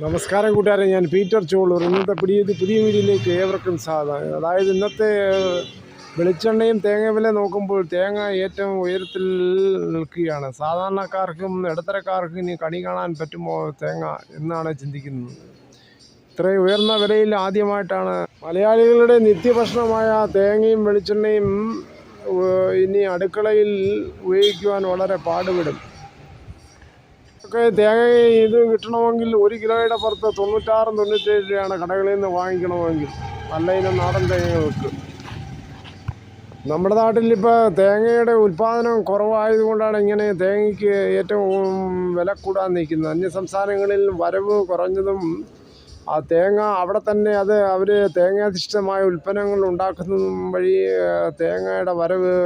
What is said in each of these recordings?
നമസ്കാരം കൂട്ടുകാരെ ഞാൻ പീറ്റർ ചോളൂർ. ഇന്നത്തെ പുതിയ പുതിയ വീഡിയോയിലേക്ക് ഏവർക്കും സ്വാഗതം. അതായത് ഇന്നത്തെ വെളിച്ചെണ്ണയും തേങ്ങ വില നോക്കുമ്പോൾ തേങ്ങ ഏറ്റവും ഉയരത്തിൽ നിൽക്കുകയാണ്. സാധാരണക്കാർക്കും ഇടത്തരക്കാർക്കും ഇനി കണി കാണാൻ പറ്റുമോ തേങ്ങ എന്നാണ് ചിന്തിക്കുന്നത്. ഇത്രയും ഉയർന്ന വിലയിൽ ആദ്യമായിട്ടാണ് മലയാളികളുടെ നിത്യഭക്ഷണമായ തേങ്ങയും വെളിച്ചെണ്ണയും ഇനി അടുക്കളയിൽ ഉപയോഗിക്കുവാൻ വളരെ പാടുപെടും. ഒക്കെ തേങ്ങ ഇത് കിട്ടണമെങ്കിൽ ഒരു കിലോയുടെ പുറത്ത് തൊണ്ണൂറ്റാറും തൊണ്ണൂറ്റേഴ് രൂപയാണ് കടകളിൽ നിന്ന് വാങ്ങിക്കണമെങ്കിൽ. നല്ല ഇനം നാടൻ തേങ്ങകൾക്ക് നമ്മുടെ നാട്ടിൽ ഇപ്പോൾ തേങ്ങയുടെ ഉൽപ്പാദനം കുറവായതുകൊണ്ടാണ് ഇങ്ങനെ തേങ്ങയ്ക്ക് ഏറ്റവും വില കൂടാൻ നിൽക്കുന്നത്. അന്യ സംസ്ഥാനങ്ങളിൽ വരവ് കുറഞ്ഞതും ആ തേങ്ങ അവിടെ തന്നെ അത് അവർ തേങ്ങാധിഷ്ഠിതമായ ഉൽപ്പന്നങ്ങൾ ഉണ്ടാക്കുന്നതും വഴി തേങ്ങയുടെ വരവ്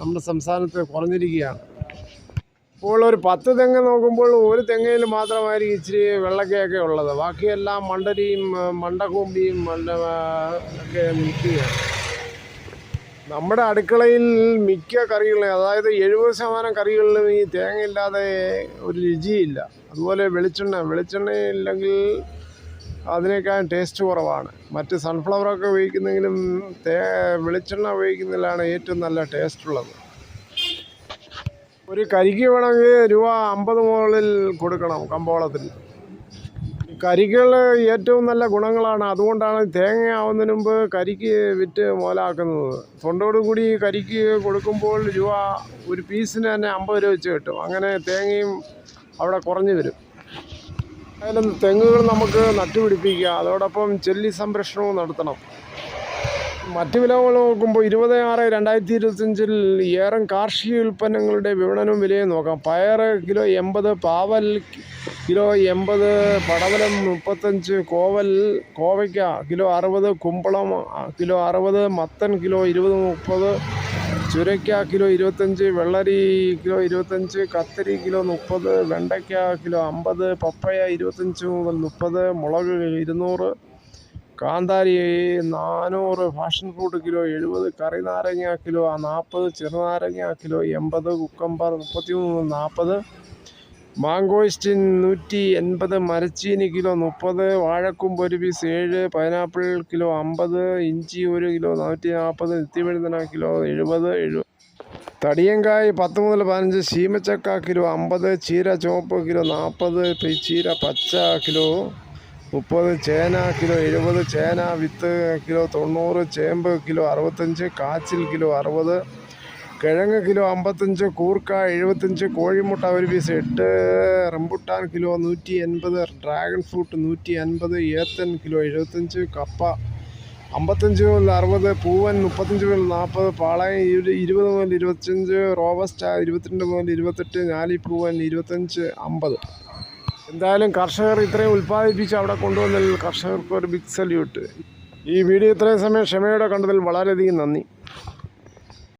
നമ്മുടെ സംസ്ഥാനത്ത് കുറഞ്ഞിരിക്കുകയാണ്. ഇപ്പോൾ ഒരു പത്ത് തെങ്ങ് നോക്കുമ്പോൾ ഒരു തെങ്ങയിൽ മാത്രമായിരിക്കും ഇച്ചിരി വെള്ളക്കയൊക്കെ ഉള്ളത്. ബാക്കിയെല്ലാം മണ്ടരിയും മണ്ടക്കൂമ്പിയും ഒക്കെ നിൽക്കുകയാണ്. നമ്മുടെ അടുക്കളയിൽ മിക്ക കറികളും അതായത് എഴുപത് ശതമാനം കറികളിലും ഈ തേങ്ങയില്ലാതെ ഒരു രുചിയില്ല. അതുപോലെ വെളിച്ചെണ്ണ വെളിച്ചെണ്ണ ഇല്ലെങ്കിൽ അതിനേക്കാൾ ടേസ്റ്റ് കുറവാണ്. മറ്റ് സൺഫ്ലവറൊക്കെ ഉപയോഗിക്കുന്നെങ്കിലും തേ വെളിച്ചെണ്ണ ഉപയോഗിക്കുന്നതിലാണ് ഏറ്റവും നല്ല ടേസ്റ്റ് ഉള്ളത്. ഒരു കരിക്ക് വേണമെങ്കിൽ രൂപ അമ്പത് മുകളിൽ കൊടുക്കണം കമ്പോളത്തിൽ. കരികൾ ഏറ്റവും നല്ല ഗുണങ്ങളാണ്. അതുകൊണ്ടാണ് തേങ്ങ ആവുന്നതിന് മുമ്പ് കരിക്ക് വിറ്റ് മുതലാക്കുന്നത് തൊണ്ടോടുകൂടി കരിക്ക് കൊടുക്കുമ്പോൾ രൂപ ഒരു പീസിന് തന്നെ അമ്പത് രൂപ വെച്ച് കിട്ടും. അങ്ങനെ തേങ്ങയും അവിടെ കുറഞ്ഞു വരും. അതിലും തെങ്ങുകൾ നമുക്ക് നട്ടുപിടിപ്പിക്കുക. അതോടൊപ്പം ചെല്ലി സംരക്ഷണവും നടത്തണം. മറ്റ് വിലകൾ നോക്കുമ്പോൾ ഇരുപത് ആറ് രണ്ടായിരത്തി ഇരുപത്തഞ്ചിൽ ഏറം കാർഷിക ഉൽപ്പന്നങ്ങളുടെ വിപണനവും വിലയും നോക്കാം. പയർ കിലോ എൺപത് പാവൽ കിലോ എൺപത് പടവലം മുപ്പത്തഞ്ച് കോവൽ കോവയ്ക്ക കിലോ അറുപത് കുമ്പളം കിലോ അറുപത് മത്തൻ കിലോ ഇരുപത് മുപ്പത് ചുരയ്ക്ക കിലോ ഇരുപത്തഞ്ച് വെള്ളരി കിലോ ഇരുപത്തഞ്ച് കത്തരി കിലോ മുപ്പത് വെണ്ടയ്ക്ക കിലോ അമ്പത് പപ്പയ ഇരുപത്തഞ്ച് മുതൽ മുപ്പത് മുളക് ഇരുന്നൂറ് കാന്താരി നാനൂറ് ഫാഷൻ ഫ്രൂട്ട് കിലോ എഴുപത് കറി നാരങ്ങ കിലോ നാൽപ്പത് ചെറുനാരങ്ങ കിലോ എൺപത് കുക്കമ്പർ മുപ്പത്തി മൂന്ന് നാൽപ്പത് മാങ്കോയിസ്റ്റിൻ നൂറ്റി എൺപത് മരച്ചീനി കിലോ മുപ്പത് വാഴക്കുമ്പ് ഒരു പീസ് ഏഴ് പൈനാപ്പിൾ കിലോ അമ്പത് ഇഞ്ചി ഒരു കിലോ നൂറ്റി നാൽപ്പത് നിത്യമെഴുതന കിലോ എഴുപത് എഴുപത് തടിയങ്കായ് പത്ത് മുതൽ പതിനഞ്ച് ശീമച്ചക്ക കിലോ അമ്പത് ചീര ചുവപ്പ് കിലോ നാൽപ്പത് ചീര പച്ച കിലോ മുപ്പത് ചേന കിലോ എഴുപത് ചേന വിത്ത് കിലോ തൊണ്ണൂറ് ചേമ്പ് കിലോ അറുപത്തഞ്ച് കാച്ചിൽ കിലോ അറുപത് കിഴങ്ങ് കിലോ അമ്പത്തഞ്ച് കൂർക്ക എഴുപത്തഞ്ച് കോഴിമുട്ട ഒരു പീസ് എട്ട് റംബുട്ടാൻ കിലോ നൂറ്റി എൺപത് ഡ്രാഗൺ ഫ്രൂട്ട് നൂറ്റി അൻപത് ഏത്തൻ കിലോ എഴുപത്തഞ്ച് കപ്പ അമ്പത്തഞ്ച് മുതൽ അറുപത് പൂവൻ മുപ്പത്തഞ്ച് മുതൽ നാൽപ്പത് പാളയം ഇരു- ഇരുപത് മുതൽ ഇരുപത്തഞ്ച് റോബസ്റ്റ ഇരുപത്തിരണ്ട് മുതൽ ഇരുപത്തെട്ട് ഞാലിപ്പൂവൻ ഇരുപത്തഞ്ച് അമ്പത്. എന്തായാലും കർഷകർ ഇത്രയും ഉൽപ്പാദിപ്പിച്ച് അവിടെ കൊണ്ടുവന്നതിൽ കർഷകർക്ക് ഒരു ബിഗ് സല്യൂട്ട് ഈ വീഡിയോ ഇത്രയും സമയം ക്ഷമയോടെ കണ്ടതിൽ വളരെയധികം നന്ദി.